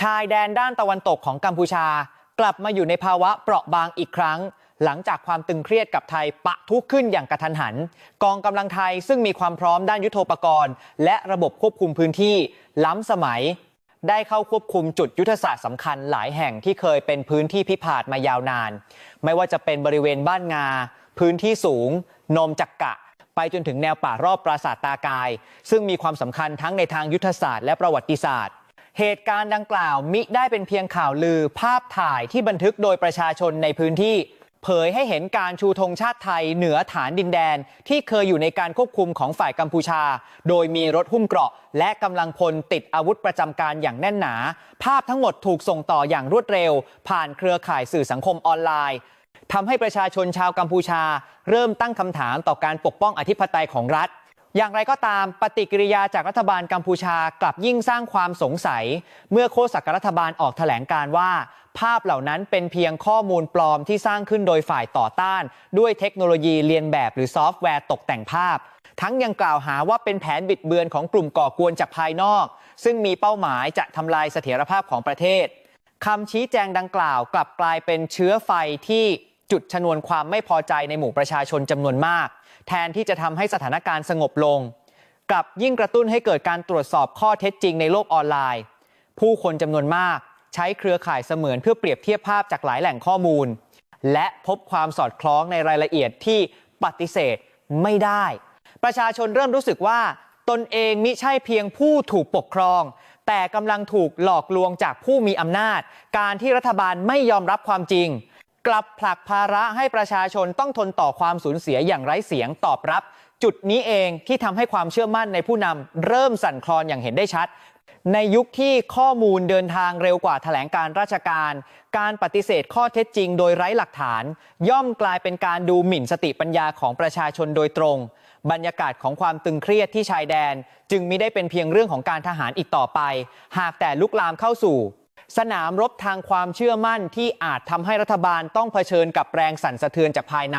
ชายแดนด้านตะวันตกของกัมพูชากลับมาอยู่ในภาวะเปราะบางอีกครั้ง หลังจากความตึงเครียดกับไทยปะทุขึ้นอย่างกระทันหัน กองกำลังไทยซึ่งมีความพร้อมด้านยุทโธปกรณ์ และระบบควบคุมพื้นที่ ล้ำสมัย ได้เข้าควบคุมจุดยุทธศาสตร์สำคัญหลายแห่งที่เคยเป็นพื้นที่พิพาทมายาวนาน ไม่ว่าจะเป็นบริเวณบ้านงา พื้นที่สูง นมจักกะ ไปจนถึงแนวป่ารอบปราสาทตากาย ซึ่งมีความสำคัญทั้งในทางยุทธศาสตร์และประวัติศาสตร์ เหตุการณ์ดังกล่าวมิได้เป็นเพียงข่าวลือภาพถ่ายที่บันทึกโดยประชาชนในพื้นที่ เผยให้เห็นการชูธงชาติไทยเหนือฐานดินแดน ที่เคยอยู่ในการควบคุมของฝ่ายกัมพูชา โดยมีรถหุ้มเกราะ และกำลังพลติดอาวุธประจำการอย่างแน่นหนา ภาพทั้งหมดถูกส่งต่ออย่างรวดเร็ว ผ่านเครือข่ายสื่อสังคมออนไลน์ทำให้ประชาชนชาวกัมพูชา เริ่มตั้งคำถามต่อการปกป้องอธิปไตยของรัฐ อย่างไรก็ตามปฏิกิริยาจากรัฐบาลกัมพูชากลับยิ่งสร้างความสงสัย เมื่อโฆษกรัฐบาลออกแถลงการว่า ภาพเหล่านั้นเป็นเพียงข้อมูลปลอมที่สร้างขึ้นโดยฝ่ายต่อต้าน ด้วยเทคโนโลยีเรียนแบบหรือซอฟต์แวร์ตกแต่งภาพ ทั้งยังกล่าวหาว่าเป็นแผนบิดเบือนของกลุ่มก่อกวนจากภายนอก ซึ่งมีเป้าหมายจะทำลายเสถียรภาพของประเทศคำชี้แจงดังกล่าว กลับกลายเป็นเชื้อไฟที่ จุดชนวนความไม่พอใจในหมู่ประชาชนจำนวนมาก แทนที่จะทำให้สถานการณ์สงบลง กลับยิ่งกระตุ้นให้เกิดการตรวจสอบข้อเท็จจริงในโลกออนไลน์ ผู้คนจำนวนมาก ใช้เครือข่ายเสมือนเพื่อเปรียบเทียบภาพจากหลายแหล่งข้อมูล และพบความสอดคล้องในรายละเอียดที่ปฏิเสธไม่ได้ ประชาชนเริ่มรู้สึกว่า ตนเองมิใช่เพียงผู้ถูกปกครอง แต่กำลังถูกหลอกลวงจากผู้มีอำนาจ การที่รัฐบาลไม่ยอมรับความจริง กลับผลักภาระให้ประชาชนต้องทนต่อความสูญเสียอย่างไร้เสียงตอบรับ จุดนี้เองที่ทำให้ความเชื่อมั่นในผู้นำเริ่มสั่นคลอนอย่างเห็นได้ชัด ในยุคที่ข้อมูลเดินทางเร็วกว่าแถลงการราชการ การปฏิเสธข้อเท็จจริงโดยไร้หลักฐาน ย่อมกลายเป็นการดูหมิ่นสติปัญญาของประชาชนโดยตรง บรรยากาศของความตึงเครียดที่ชายแดน จึงมิได้เป็นเพียงเรื่องของการทหารอีกต่อไป หากแต่ลุกลามเข้าสู่ สนามรบทางความเชื่อมั่นที่อาจทำให้รัฐบาลต้องเผชิญกับแรงสั่นสะเทือนจากภายใน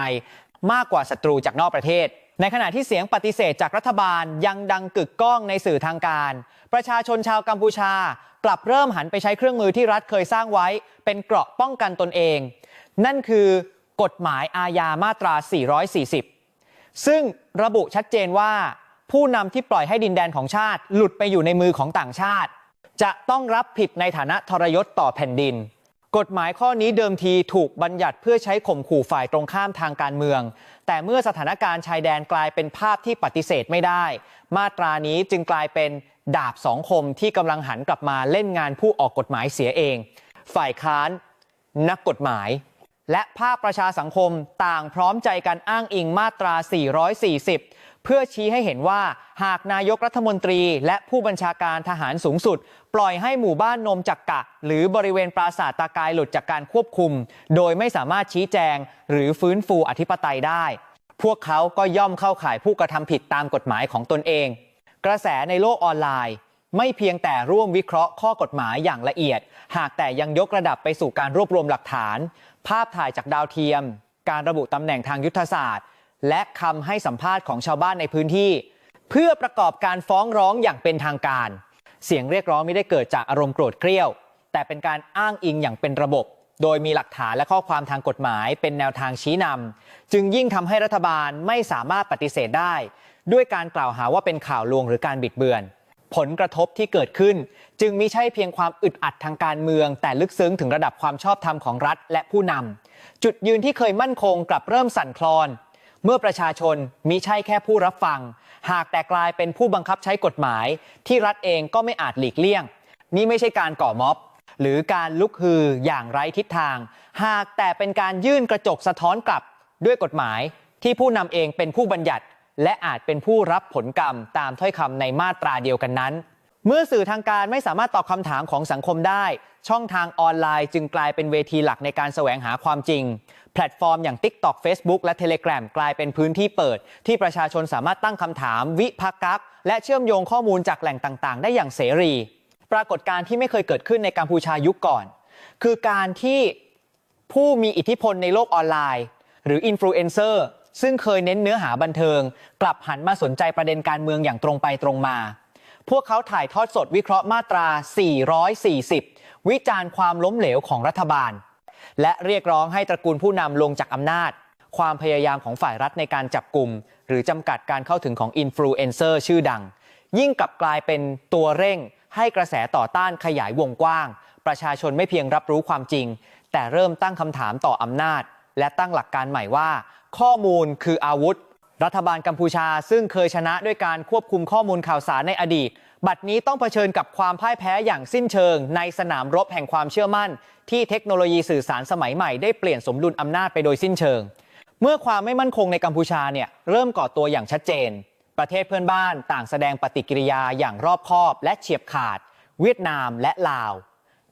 มากกว่าศัตรูจากนอกประเทศ ในขณะที่เสียงปฏิเสธจากรัฐบาลยังดังกึกก้องในสื่อทางการ ประชาชนชาวกัมพูชา กลับเริ่มหันไปใช้เครื่องมือที่รัฐเคยสร้างไว้ เป็นเกราะป้องกันตนเอง นั่นคือกฎหมายอาญามาตรา 440 ซึ่งระบุชัดเจนว่าผู้นำที่ปล่อยให้ดินแดนของชาติ หลุดไปอยู่ในมือของต่างชาติ จะต้องรับผิดในฐานะทรยศต่อแผ่นดิน กฎหมายข้อนี้เดิมทีถูกบัญญัติเพื่อใช้ข่มขู่ฝ่ายตรงข้ามทางการเมือง แต่เมื่อสถานการณ์ชายแดนกลายเป็นภาพที่ปฏิเสธไม่ได้ มาตรานี้จึงกลายเป็นดาบสองคมที่กำลังหันกลับมาเล่นงานผู้ออกกฎหมายเสียเอง ฝ่ายค้านนักกฎหมาย และภาคประชาสังคมต่างพร้อมใจกันอ้างอิงมาตรา 440 เพื่อชี้ให้เห็นว่าหากนายกรัฐมนตรีและผู้บัญชาการทหารสูงสุด ปล่อยให้หมู่บ้านนมจักกะ หรือบริเวณปราสาทตากายหลุดจากการควบคุม โดยไม่สามารถชี้แจง หรือฟื้นฟูอธิปไตยได้ พวกเขาก็ย่อมเข้าข่ายผู้กระทำผิดตามกฎหมายของตนเอง กระแสในโลกออนไลน์ ไม่เพียงแต่ร่วมวิเคราะห์ข้อกฎหมายอย่างละเอียด หากแต่ยังยกระดับไปสู่การรวบรวมหลักฐาน ภาพถ่ายจากดาวเทียม การระบุตำแหน่งทางยุทธศาสตร์ และคำให้สัมภาษณ์ของชาวบ้านในพื้นที่ เพื่อประกอบการฟ้องร้องอย่างเป็นทางการ เสียงเรียกร้องไม่ได้เกิดจากอารมณ์โกรธเกรี้ยว แต่เป็นการอ้างอิงอย่างเป็นระบบ โดยมีหลักฐานและข้อความทางกฎหมาย เป็นแนวทางชี้นำจึงยิ่งทำให้รัฐบาลไม่สามารถปฏิเสธได้ ด้วยการกล่าวหาว่าเป็นข่าวลวงหรือการบิดเบือน ผลกระทบที่เกิดขึ้น จึงมิใช่เพียงความอึดอัดทางการเมือง แต่ลึกซึ้งถึงระดับความชอบธรรมของรัฐและผู้นำจุดยืนที่เคยมั่นคงกลับเริ่มสั่นคลอน เมื่อประชาชนมิใช่แค่ผู้รับฟัง หากแต่กลายเป็นผู้บังคับใช้กฎหมาย ที่รัฐเองก็ไม่อาจหลีกเลี่ยง นี่ไม่ใช่การก่อม็อบ หรือการลุกฮืออย่างไร้ทิศทาง หากแต่เป็นการยื่นกระจกสะท้อนกลับด้วยกฎหมายที่ผู้นำเองเป็นผู้บัญญัติ และอาจเป็นผู้รับผลกรรมตามถ้อยคำในมาตราเดียวกันนั้น เมื่อสื่อทางการไม่สามารถตอบคำถามของสังคมได้ ช่องทางออนไลน์จึงกลายเป็นเวทีหลักในการแสวงหาความจริง แพลตฟอร์มอย่าง TikTok Facebook และ Telegram กลายเป็นพื้นที่เปิด ที่ประชาชนสามารถตั้งคำถาม วิพากษ์ัก และเชื่อมโยงข้อมูลจากแหล่งต่างๆ ได้อย่างเสรี ปรากฏการณ์ที่ไม่เคยเกิดขึ้นในกัมพูชายุคก่อน คือการที่ผู้มีอิทธิพลในโลกออนไลน์ หรืออินฟลูเอนเซอร์ซึ่งเคยเน้นเนื้อหาบันเทิง กลับหันมาสนใจประเด็นการเมืองอย่างตรงไปตรงมา พวกเขาถ่ายทอดสดวิเคราะห์มาตรา 440 วิจารณ์ความล้มเหลวของรัฐบาล และเรียกร้องให้ตระกูลผู้นำลงจากอำนาจ ความพยายามของฝ่ายรัฐในการจับกลุ่ม หรือจำกัดการเข้าถึงของอินฟลูเอนเซอร์ชื่อดัง ยิ่งกลับกลายเป็นตัวเร่ง ให้กระแสต่อต้านขยายวงกว้าง ประชาชนไม่เพียงรับรู้ความจริง แต่เริ่มตั้งคำถามต่ออำนาจ และตั้งหลักการใหม่ว่า ข้อมูลคืออาวุธ รัฐบาลกัมพูชาซึ่งเคยชนะด้วยการควบคุมข้อมูลข่าวสารในอดีต บัดนี้ต้องเผชิญกับความพ่ายแพ้อย่างสิ้นเชิง ในสนามรบแห่งความเชื่อมั่น ที่เทคโนโลยีสื่อสารสมัยใหม่ได้เปลี่ยนสมดุลอำนาจไปโดยสิ้นเชิง เมื่อความไม่มั่นคงในกัมพูชาเนี่ยเริ่มก่อตัวอย่างชัดเจน ประเทศเพื่อนบ้านต่างแสดงปฏิกิริยาอย่างรอบคอบ และเฉียบขาด เวียดนามและลาว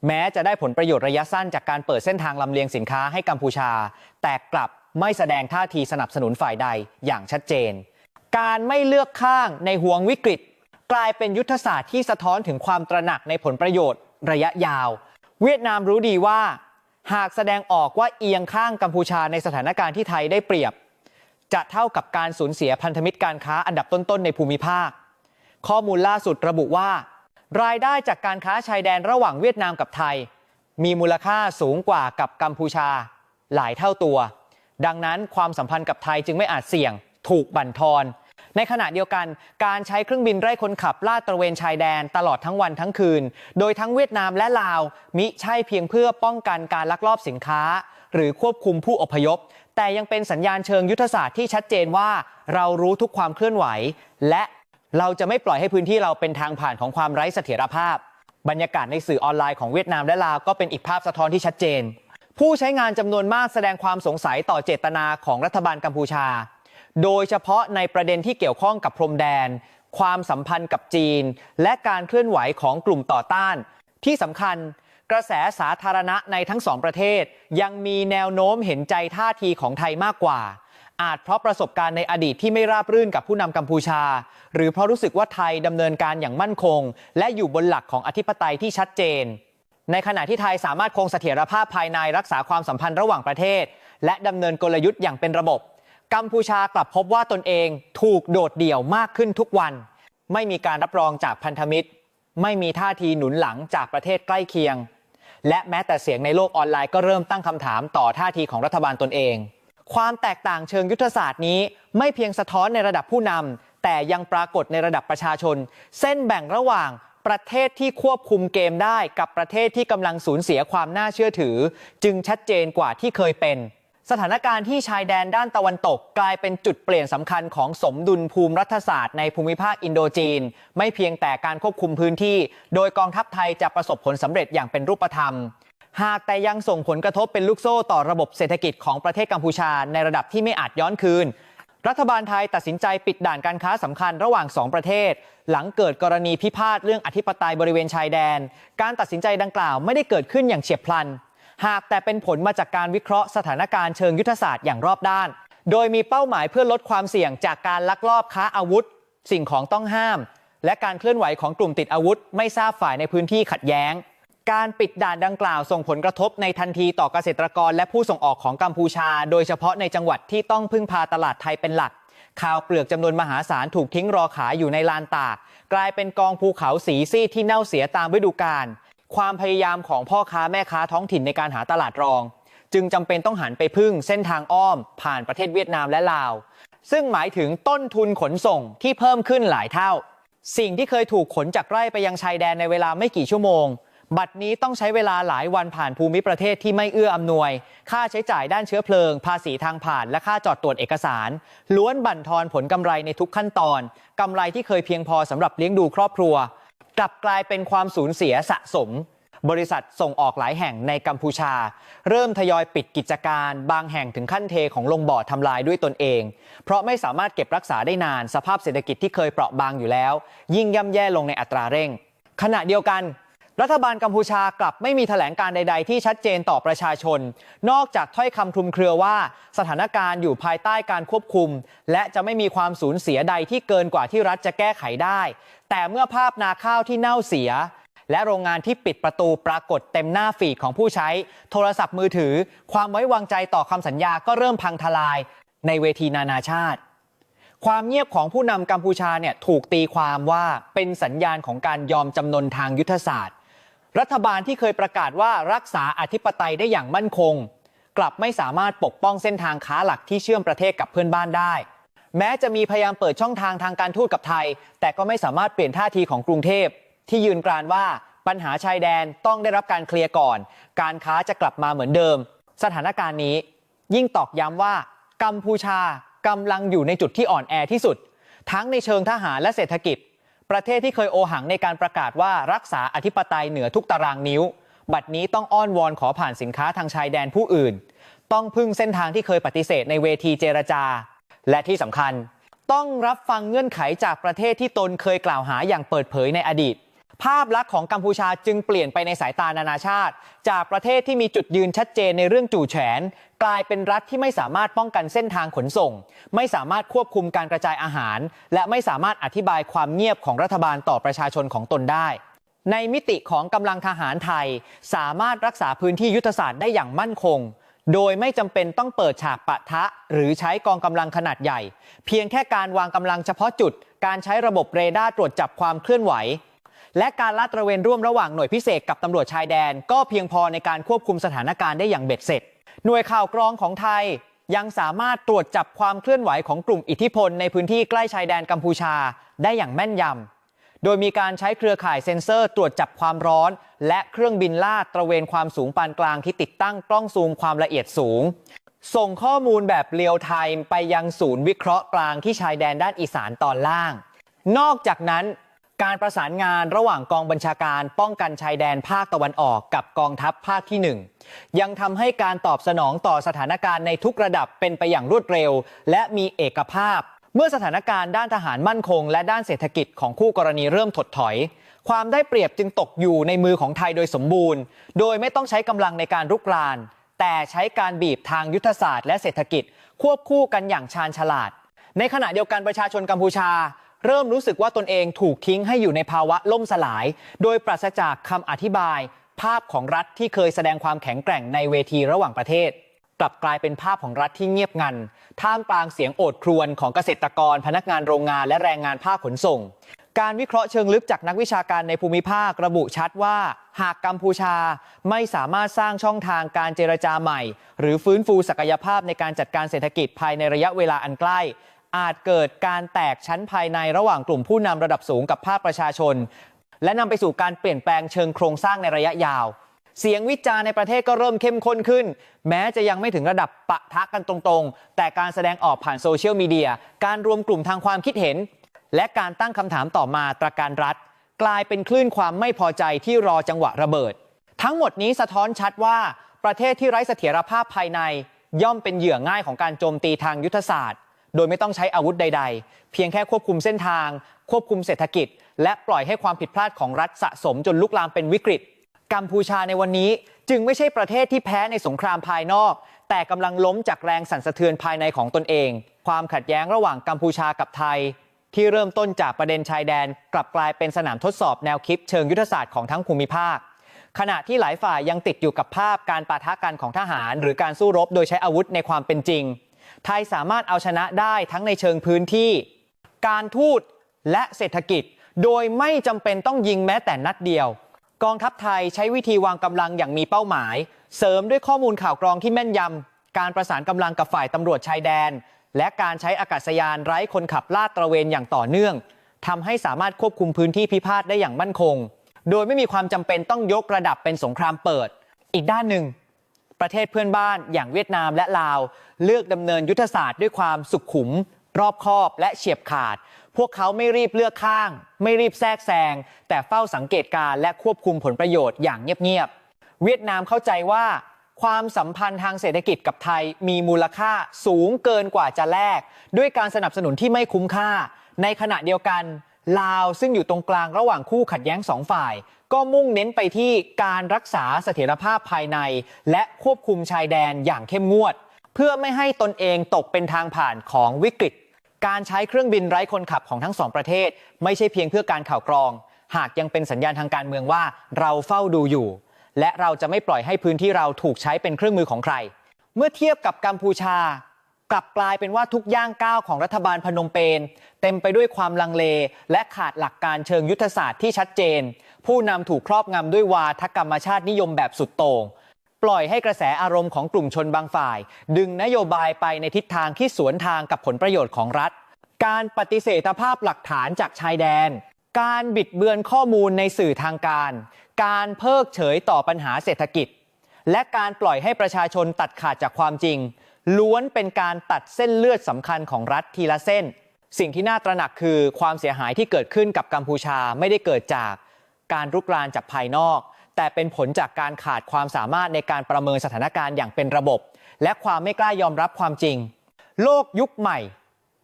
แม้จะได้ผลประโยชน์ระยะสั้นจากการเปิดเส้นทางลำเลียงสินค้าให้กัมพูชา แต่กลับ ไม่แสดงท่าทีสนับสนุนฝ่ายใดอย่างชัดเจน การไม่เลือกข้างในห่วงวิกฤต กลายเป็นยุทธศาสตร์ที่สะท้อนถึงความตระหนักในผลประโยชน์ระยะยาว เวียดนามรู้ดีว่า หากแสดงออกว่าเอียงข้างกัมพูชาในสถานการณ์ที่ไทยได้เปรียบ จะเท่ากับการสูญเสียพันธมิตรการค้าอันดับต้นๆในภูมิภาค ข้อมูลล่าสุดระบุว่า รายได้จากการค้าชายแดนระหว่างเวียดนามกับไทย มีมูลค่าสูงกว่ากับกัมพูชา หลายเท่าตัว ดังนั้นความสัมพันธ์กับไทยจึงไม่อาจเสี่ยงถูกบั่นทอนในขณะเดียวกันการใช้เครื่องบินไร้คนขับลาดตระเวนชายแดนตลอดทั้งวันทั้งคืน โดยทั้งเวียดนามและลาว มิใช่เพียงเพื่อป้องกันการลักลอบสินค้า หรือควบคุมผู้อพยพ แต่ยังเป็นสัญญาณเชิงยุทธศาสตร์ที่ชัดเจนว่าเรารู้ทุกความเคลื่อนไหว และเราจะไม่ปล่อยให้พื้นที่เราเป็นทางผ่านของความไร้เสถียรภาพ บรรยากาศในสื่อออนไลน์ของเวียดนามและลาวก็เป็นอีกภาพสะท้อนที่ชัดเจน ผู้ใช้งานจำนวนมากแสดงความสงสัยต่อเจตนาของรัฐบาลกัมพูชา โดยเฉพาะในประเด็นที่เกี่ยวข้องกับพรมแดน ความสัมพันธ์กับจีน และการเคลื่อนไหวของกลุ่มต่อต้าน ที่สำคัญกระแสสาธารณะในทั้งสองประเทศ ยังมีแนวโน้มเห็นใจท่าทีของไทยมากกว่า อาจเพราะประสบการณ์ในอดีตที่ไม่ราบรื่นกับผู้นำกัมพูชา หรือเพราะรู้สึกว่าไทยดำเนินการอย่างมั่นคง และอยู่บนหลักของอธิปไตยที่ชัดเจน ในขณะที่ไทยสามารถคงเสถียรภาพภายในรักษาความสัมพันธ์ระหว่างประเทศ และดำเนินกลยุทธ์อย่างเป็นระบบ กัมพูชากลับพบว่าตนเองถูกโดดเดี่ยวมากขึ้นทุกวัน ไม่มีการรับรองจากพันธมิตร ไม่มีท่าทีหนุนหลังจากประเทศใกล้เคียง และแม้แต่เสียงในโลกออนไลน์ก็เริ่มตั้งคำถามต่อท่าทีของรัฐบาลตนเอง ความแตกต่างเชิงยุทธศาสตร์นี้ ไม่เพียงสะท้อนในระดับผู้นำแต่ยังปรากฏในระดับประชาชน เส้นแบ่งระหว่าง ประเทศที่ควบคุมเกมได้กับประเทศที่กำลังสูญเสียความน่าเชื่อถือ จึงชัดเจนกว่าที่เคยเป็น สถานการณ์ที่ชายแดนด้านตะวันตกกลายเป็นจุดเปลี่ยนสำคัญของสมดุลภูมิรัฐศาสตร์ในภูมิภาคอินโดจีน ไม่เพียงแต่การควบคุมพื้นที่ โดยกองทัพไทยจะประสบผลสำเร็จอย่างเป็นรูปธรรมหากแต่ยังส่งผลกระทบเป็นลูกโซ่ต่อระบบเศรษฐกิจของประเทศกัมพูชาในระดับที่ไม่อาจย้อนคืน รัฐบาลไทยตัดสินใจปิดด่านการค้าสำคัญระหว่าง 2 ประเทศ หลังเกิดกรณีพิพาทเรื่องอธิปไตยบริเวณชายแดน การตัดสินใจดังกล่าวไม่ได้เกิดขึ้นอย่างเฉียบพลัน หากแต่เป็นผลมาจากการวิเคราะห์สถานการณ์เชิงยุทธศาสตร์อย่างรอบด้าน โดยมีเป้าหมายเพื่อลดความเสี่ยงจากการลักลอบค้าอาวุธ สิ่งของต้องห้าม และการเคลื่อนไหวของกลุ่มติดอาวุธ ไม่ทราบฝ่ายในพื้นที่ขัดแย้ง การปิดด่านดังกล่าวส่งผลกระทบในทันทีต่อเกษตรกรและผู้ส่งออกของกัมพูชา โดยเฉพาะในจังหวัดที่ต้องพึ่งพาตลาดไทยเป็นหลักข้าวเปลือกจำนวนมหาศาลถูกทิ้งรอขายอยู่ในลานตาก กลายเป็นกองภูเขาสีซีดที่เน่าเสียตามฤดูกาลความพยายามของพ่อค้าแม่ค้าท้องถิ่นในการหาตลาดรอง จึงจำเป็นต้องหันไปพึ่งเส้นทางอ้อม ผ่านประเทศเวียดนามและลาว ซึ่งหมายถึงต้นทุนขนส่งที่เพิ่มขึ้นหลายเท่า สิ่งที่เคยถูกขนจากไร่ไปยังชายแดนในเวลาไม่กี่ชั่วโมง บัดนี้ต้องใช้เวลาหลายวันผ่านภูมิประเทศที่ไม่เอื้ออำนวย ค่าใช้จ่ายด้านเชื้อเพลิง ภาษีทางผ่าน และค่าจอดตรวจเอกสาร ล้วนบั่นทอนผลกำไรในทุกขั้นตอนกำไรที่เคยเพียงพอสำหรับเลี้ยงดูครอบครัว กลับกลายเป็นความสูญเสียสะสม บริษัทส่งออกหลายแห่งในกัมพูชา เริ่มทยอยปิดกิจการ บางแห่งถึงขั้นเทของลงบ่อทำลายด้วยตนเอง เพราะไม่สามารถเก็บรักษาได้นานสภาพเศรษฐกิจที่เคยเปราะบางอยู่แล้ว ยิ่งย่ำแย่ลงในอัตราเร่ง ขณะเดียวกัน รัฐบาลกัมพูชากลับไม่มีแถลงการใด ๆ ที่ชัดเจนต่อประชาชน นอกจากถ้อยคำคลุมเครือว่าสถานการณ์อยู่ภายใต้การควบคุม และจะไม่มีความสูญเสียใดที่เกินกว่าที่รัฐจะแก้ไขได้ แต่เมื่อภาพนาข้าวที่เน่าเสีย และโรงงานที่ปิดประตูปรากฏเต็มหน้าฟีของผู้ใช้ โทรศัพท์มือถือ ความไว้วางใจต่อคำสัญญาก็เริ่มพังทลาย ในเวทีนานาชาติ ความเงียบของผู้นำกัมพูชาเนี่ยถูกตีความว่าเป็นสัญญาณของการยอมจำนนทางยุทธศาสตร์ รัฐบาลที่เคยประกาศว่ารักษาอธิปไตยได้อย่างมั่นคง กลับไม่สามารถปกป้องเส้นทางค้าหลักที่เชื่อมประเทศกับเพื่อนบ้านได้ แม้จะมีพยายามเปิดช่องทางทางการทูตกับไทย แต่ก็ไม่สามารถเปลี่ยนท่าทีของกรุงเทพ ที่ยืนกรานว่าปัญหาชายแดนต้องได้รับการเคลียร์ก่อน การค้าจะกลับมาเหมือนเดิม สถานการณ์นี้ ยิ่งตอกย้ำว่ากัมพูชากำลังอยู่ในจุดที่อ่อนแอที่สุด ทั้งในเชิงทหารและเศรษฐกิจ ประเทศที่เคยโอหังในการประกาศว่ารักษาอธิปไตยเหนือทุกตารางนิ้ว บัดนี้ต้องอ้อนวอนขอผ่านสินค้าทางชายแดนผู้อื่น ต้องพึ่งเส้นทางที่เคยปฏิเสธในเวทีเจรจา และที่สำคัญ ต้องรับฟังเงื่อนไขจากประเทศที่ตนเคยกล่าวหาอย่างเปิดเผยในอดีต ภาพลักษณ์ของกัมพูชาจึงเปลี่ยนไปในสายตานานาชาติ จากประเทศที่มีจุดยืนชัดเจนในเรื่องจู่แฉน กลายเป็นรัฐที่ไม่สามารถป้องกันเส้นทางขนส่ง ไม่สามารถควบคุมการกระจายอาหาร และไม่สามารถอธิบายความเงียบของรัฐบาลต่อประชาชนของตนได้ ในมิติของกำลังทหารไทย สามารถรักษาพื้นที่ยุทธศาสตร์ได้อย่างมั่นคง โดยไม่จำเป็นต้องเปิดฉากปะทะ หรือใช้กองกำลังขนาดใหญ่ เพียงแค่การวางกำลังเฉพาะจุด การใช้ระบบเรดาร์ตรวจจับความเคลื่อนไหวและการลาดตระเวนร่วมระหว่างหน่วยพิเศษกับตำรวจชายแดน ก็เพียงพอในการควบคุมสถานการณ์ได้อย่างเบ็ดเสร็จ หน่วยข่าวกรองของไทยยังสามารถตรวจจับความเคลื่อนไหวของกลุ่มอิทธิพลในพื้นที่ใกล้ชายแดนกัมพูชาได้อย่างแม่นยำ โดยมีการใช้เครือข่ายเซ็นเซอร์ตรวจจับความร้อน และเครื่องบินลาดตระเวนความสูงปานกลางที่ติดตั้งกล้องซูมความละเอียดสูง ส่งข้อมูลแบบเรียลไทม์ไปยังศูนย์วิเคราะห์กลางที่ชายแดนด้านอีสานตอนล่าง นอกจากนั้น การประสานงานระหว่างกองบัญชาการป้องกันชายแดนภาคตะวันออกกับกองทัพภาคที่ 1 ยังทำให้การตอบสนองต่อสถานการณ์ในทุกระดับเป็นไปอย่างรวดเร็ว และมีเอกภาพ เมื่อสถานการณ์ด้านทหารมั่นคง และด้านเศรษฐกิจของคู่กรณีเริ่มถดถอย ความได้เปรียบจึงตกอยู่ในมือของไทยโดยสมบูรณ์ โดยไม่ต้องใช้กำลังในการรุกราน แต่ใช้การบีบทางยุทธศาสตร์และเศรษฐกิจ ควบคู่กันอย่างชาญฉลาด ในขณะเดียวกันประชาชนกัมพูชา เริ่มรู้สึกว่าตนเองถูกทิ้งให้อยู่ในภาวะล่มสลาย โดยปราศจากคำอธิบาย ภาพของรัฐที่เคยแสดงความแข็งแกร่งในเวทีระหว่างประเทศ กลับกลายเป็นภาพของรัฐที่เงียบงัน ท่ามกลางเสียงโอดครวญของเกษตรกร พนักงานโรงงานและแรงงานภาคขนส่ง การวิเคราะห์เชิงลึกจากนักวิชาการในภูมิภาคระบุชัดว่า หากกัมพูชาไม่สามารถสร้างช่องทางการเจรจาใหม่ หรือฟื้นฟูศักยภาพในการจัดการเศรษฐกิจภายในระยะเวลาอันใกล้ อาจเกิดการแตกชั้นภายในระหว่างกลุ่มผู้นำระดับสูงกับภาคประชาชน และนำไปสู่การเปลี่ยนแปลงเชิงโครงสร้างในระยะยาว เสียงวิจารณ์ในประเทศก็เริ่มเข้มข้นขึ้น แม้จะยังไม่ถึงระดับปะทะกันตรงๆ แต่การแสดงออกผ่านโซเชียลมีเดีย การรวมกลุ่มทางความคิดเห็น และการตั้งคำถามต่อมาตราการรัฐ กลายเป็นคลื่นความไม่พอใจที่รอจังหวะระเบิด ทั้งหมดนี้สะท้อนชัดว่าประเทศที่ไร้เสถียรภาพภายใน ย่อมเป็นเหยื่อง่ายของการโจมตีทางยุทธศาสตร์ โดยไม่ต้องใช้อาวุธใด ๆ เพียงแค่ควบคุมเส้นทาง ควบคุมเศรษฐกิจ และปล่อยให้ความผิดพลาดของรัฐสะสมจนลุกลามเป็นวิกฤต กัมพูชาในวันนี้จึงไม่ใช่ประเทศที่แพ้ในสงครามภายนอก แต่กำลังล้มจากแรงสั่นสะเทือนภายในของตนเอง ความขัดแย้งระหว่างกัมพูชากับไทย ที่เริ่มต้นจากประเด็นชายแดน กลับกลายเป็นสนามทดสอบแนวคิดเชิงยุทธศาสตร์ของทั้งภูมิภาคขณะที่หลายฝ่ายยังติดอยู่กับภาพการปะทะกันของทหาร หรือการสู้รบโดยใช้อาวุธในความเป็นจริง ไทยสามารถเอาชนะได้ทั้งในเชิงพื้นที่ การทูตและเศรษฐกิจ โดยไม่จำเป็นต้องยิงแม้แต่นัดเดียว กองทัพไทยใช้วิธีวางกำลังอย่างมีเป้าหมาย เสริมด้วยข้อมูลข่าวกรองที่แม่นยำการประสานกำลังกับฝ่ายตำรวจชายแดน และการใช้อากาศยานไร้คนขับลาดตระเวนอย่างต่อเนื่องทำให้สามารถควบคุมพื้นที่พิพาทได้อย่างมั่นคง โดยไม่มีความจำเป็นต้องยกระดับเป็นสงครามเปิด อีกด้านหนึ่ง ประเทศเพื่อนบ้านอย่างเวียดนามและลาว เลือกดำเนินยุทธศาสตร์ด้วยความสุขุม รอบคอบและเฉียบขาด พวกเขาไม่รีบเลือกข้าง ไม่รีบแทรกแซงแต่เฝ้าสังเกตการและควบคุมผลประโยชน์อย่างเงียบๆเวียดนามเข้าใจว่าความสัมพันธ์ทางเศรษฐกิจกับไทยมีมูลค่าสูงเกินกว่าจะแลก ด้วยการสนับสนุนที่ไม่คุ้มค่า ในขณะเดียวกัน ลาวซึ่งอยู่ตรงกลางระหว่างคู่ขัดแย้งสองฝ่าย ก็มุ่งเน้นไปที่การรักษาเสถียรภาพภายใน และควบคุมชายแดนอย่างเข้มงวด เพื่อไม่ให้ตนเองตกเป็นทางผ่านของวิกฤต การใช้เครื่องบินไร้คนขับของทั้งสองประเทศ ไม่ใช่เพียงเพื่อการข่าวกรอง หากยังเป็นสัญญาณทางการเมืองว่าเราเฝ้าดูอยู่ และเราจะไม่ปล่อยให้พื้นที่เราถูกใช้เป็นเครื่องมือของใคร เมื่อเทียบกับกัมพูชา กลับกลายเป็นว่าทุกย่างก้าวของรัฐบาลพนมเปญเต็มไปด้วยความลังเล และขาดหลักการเชิงยุทธศาสตร์ที่ชัดเจน ผู้นำถูกครอบงำด้วยวาทกรรมชาตินิยมแบบสุดโต่งปล่อยให้กระแสอารมณ์ของกลุ่มชนบางฝ่าย ดึงนโยบายไปในทิศทางที่สวนทางกับผลประโยชน์ของรัฐ การปฏิเสธภาพหลักฐานจากชายแดน การบิดเบือนข้อมูลในสื่อทางการ การเพิกเฉยต่อปัญหาเศรษฐกิจ และการปล่อยให้ประชาชนตัดขาดจากความจริง ล้วนเป็นการตัดเส้นเลือดสำคัญของรัฐทีละเส้น สิ่งที่น่าตระหนักคือความเสียหายที่เกิดขึ้นกับกัมพูชาไม่ได้เกิดจาก การรุกรานจากภายนอก แต่เป็นผลจากการขาดความสามารถในการประเมินสถานการณ์อย่างเป็นระบบ และความไม่กล้ายอมรับความจริง โลกยุคใหม่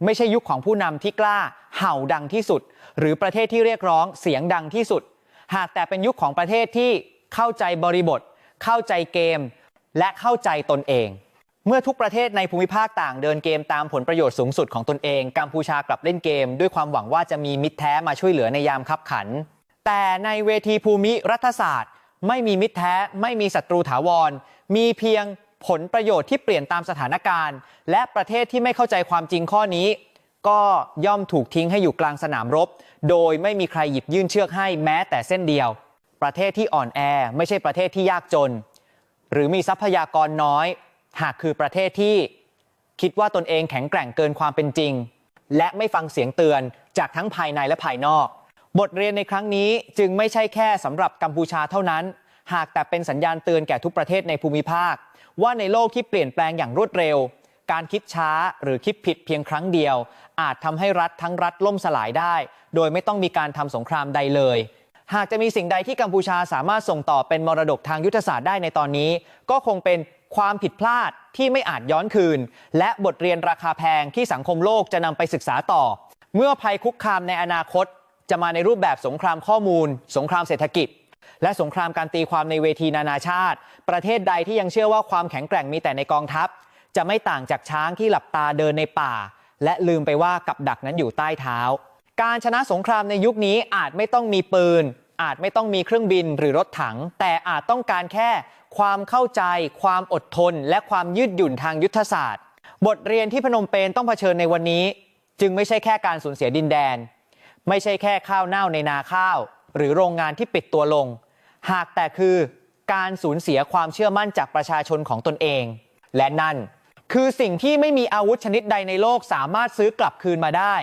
ไม่ใช่ยุคของผู้นำที่กล้าเห่าดังที่สุด หรือประเทศที่เรียกร้องเสียงดังที่สุด หากแต่เป็นยุคของประเทศที่เข้าใจบริบท เข้าใจเกม และเข้าใจตนเองเมื่อทุกประเทศในภูมิภาคต่างเดินเกมตามผลประโยชน์สูงสุดของตนเอง กัมพูชากลับเล่นเกม ด้วยความหวังว่าจะมีมิตรแท้มาช่วยเหลือในยามคับขัน แต่ในเวทีภูมิรัฐศาสตร์ ไม่มีมิตรแท้ ไม่มีศัตรูถาวร มีเพียงผลประโยชน์ที่เปลี่ยนตามสถานการณ์ และประเทศที่ไม่เข้าใจความจริงข้อนี้ ก็ย่อมถูกทิ้งให้อยู่กลางสนามรบ โดยไม่มีใครหยิบยื่นเชือกให้แม้แต่เส้นเดียว ประเทศที่อ่อนแอไม่ใช่ประเทศที่ยากจน หรือมีทรัพยากรน้อย หากคือประเทศที่ คิดว่าตนเองแข็งแกร่งเกินความเป็นจริง และไม่ฟังเสียงเตือนจากทั้งภายในและภายนอก บทเรียนในครั้งนี้จึงไม่ใช่แค่สำหรับกัมพูชาเท่านั้น หากแต่เป็นสัญญาณเตือนแก่ทุกประเทศในภูมิภาค ว่าในโลกที่เปลี่ยนแปลงอย่างรวดเร็ว การคิดช้าหรือคิดผิดเพียงครั้งเดียว อาจทำให้รัฐทั้งรัฐล่มสลายได้ โดยไม่ต้องมีการทำสงครามใดเลย หากจะมีสิ่งใดที่กัมพูชาสามารถส่งต่อเป็นมรดกทางยุทธศาสตร์ได้ในตอนนี้ ก็คงเป็นความผิดพลาดที่ไม่อาจย้อนคืน และบทเรียนราคาแพงที่สังคมโลกจะนำไปศึกษาต่อ เมื่อภัยคุกคามในอนาคต จะมาในรูปแบบสงครามข้อมูล สงครามเศรษฐกิจ และสงครามการตีความในเวทีนานาชาติ ประเทศใดที่ยังเชื่อว่าความแข็งแกร่งมีแต่ในกองทัพ จะไม่ต่างจากช้างที่หลับตาเดินในป่า และลืมไปว่ากับดักนั้นอยู่ใต้เท้า การชนะสงครามในยุคนี้อาจไม่ต้องมีปืน อาจไม่ต้องมีเครื่องบินหรือรถถัง แต่อาจต้องการแค่ความเข้าใจ ความอดทน และความยืดหยุ่นทางยุทธศาสตร์ บทเรียนที่พนมเปญต้องเผชิญในวันนี้ จึงไม่ใช่แค่การสูญเสียดินแดน ไม่ใช่แค่ข้าวเน่าในนาข้าว หรือโรงงานที่ปิดตัวลง หากแต่คือการสูญเสียความเชื่อมั่นจากประชาชนของตนเอง และนั่น คือสิ่งที่ไม่มีอาวุธชนิดใดในโลกสามารถซื้อกลับคืนมาได้